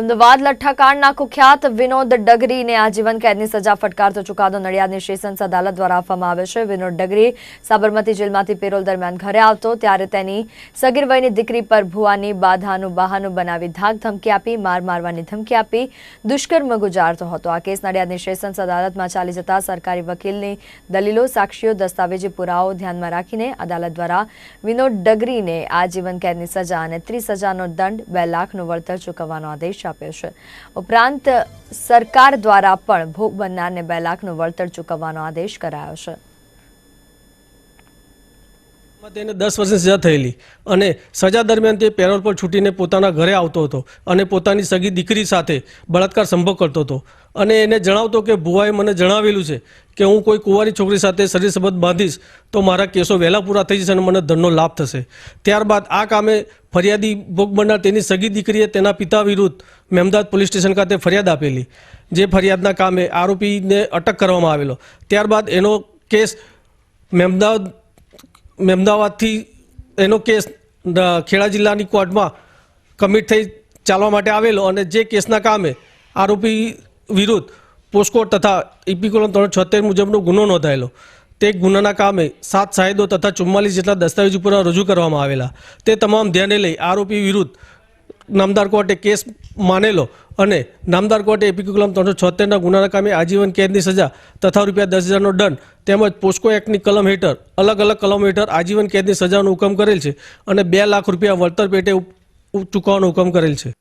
અમદાવાદ લઠ્ઠાકાંડના કુખ્યાત વિનોદ ડગરીને આજીવન કેદની સજા ફટકારતો ચુકાદો નડિયાદની સેશન્સ અદાલત દ્વારા આપવામાં આવ્યો છે. વિનોદ ડગરી સાબરમતી જેલમાંથી પેરોલ દરમિયાન ઘરે આવતો, ત્યારે તેની સગીર વયની દીકરી પર ભુવાની બાધાનું બહાનું બનાવી ધાક ધમકી આપી, માર મારવાની ધમકી આપી, દુષ્કર્મ ગુજારતો હતો. આ કેસ નડિયાદની સેશન્સ અદાલતમાં ચાલી જતા સરકારી વકીલની દલીલો, સાક્ષીઓ, દસ્તાવેજી પુરાવો ધ્યાનમાં રાખીને અદાલત દ્વારા વિનોદ ડગરીને આજીવન કેદની સજા અને ત્રીસ હજારનો દંડ બે લાખનું વળતર ચૂકવવાનો આદેશ આપ્યો છે. ઉપરાંત સરકાર દ્વારા પણ ભોગ બનનારને બે લાખનું વળતર ચૂકવવાનો આદેશ કરાયો છે. તેને દસ વર્ષની સજા થયેલી. અને સજા દરમિયાન તે પેરોલ પર છૂટીને પોતાના ઘરે આવતો હતો અને પોતાની સગી દીકરી સાથે બળાત્કાર સંભવ કરતો હતો. અને એને જણાવતો કે ભુવાએ મને જણાવેલું છે કે હું કોઈ કુંવારી છોકરી સાથે શરીર સંબંધ બાંધીશ તો મારા કેસો વહેલા પૂરા થઈ જશે અને મને ધનનો લાભ થશે. ત્યારબાદ આ કામે ફરિયાદી ભોગ બનનાર તેની સગી દીકરીએ તેના પિતા વિરુદ્ધ મહેમદાદ પોલીસ સ્ટેશન ખાતે ફરિયાદ આપેલી, જે ફરિયાદના કામે આરોપીને અટક કરવામાં આવેલો. ત્યારબાદ એનો કેસ મહેમદાદ મહેમદાવાદથી એનો કેસ ખેડા જિલ્લાની કોર્ટમાં કમિટ થઈ ચાલવા માટે આવેલો અને જે કેસના કામે આરોપી વિરુદ્ધ પોસ્કોટ તથા ઇપીકોલમ ત્રણ છોતેર મુજબનો ગુનો નોંધાયેલો. તે ગુનાના કામે સાત સાહેદો તથા ચુમ્માલીસ જેટલા દસ્તાવેજ ઉપર રજૂ કરવામાં આવેલા. તે તમામ ધ્યાને લઈ આરોપી વિરુદ્ધ નામદાર કોર્ટે કેસ માનેલો અને નામદાર કોર્ટે એપીક્યુ કલમ ત્રણસો છોતેરના ગુનાના કામે આજીવન કેદની સજા તથા રૂપિયા દસ હજારનો દંડ તેમજ પોસ્કો એક્ટની કલમ હેઠળ, અલગ અલગ કલમ હેઠળ આજીવન કેદની સજાનો હુકમ કરેલ છે અને બે લાખ રૂપિયા વળતર પેટે ચૂકવવાનો હુકમ કરેલ છે.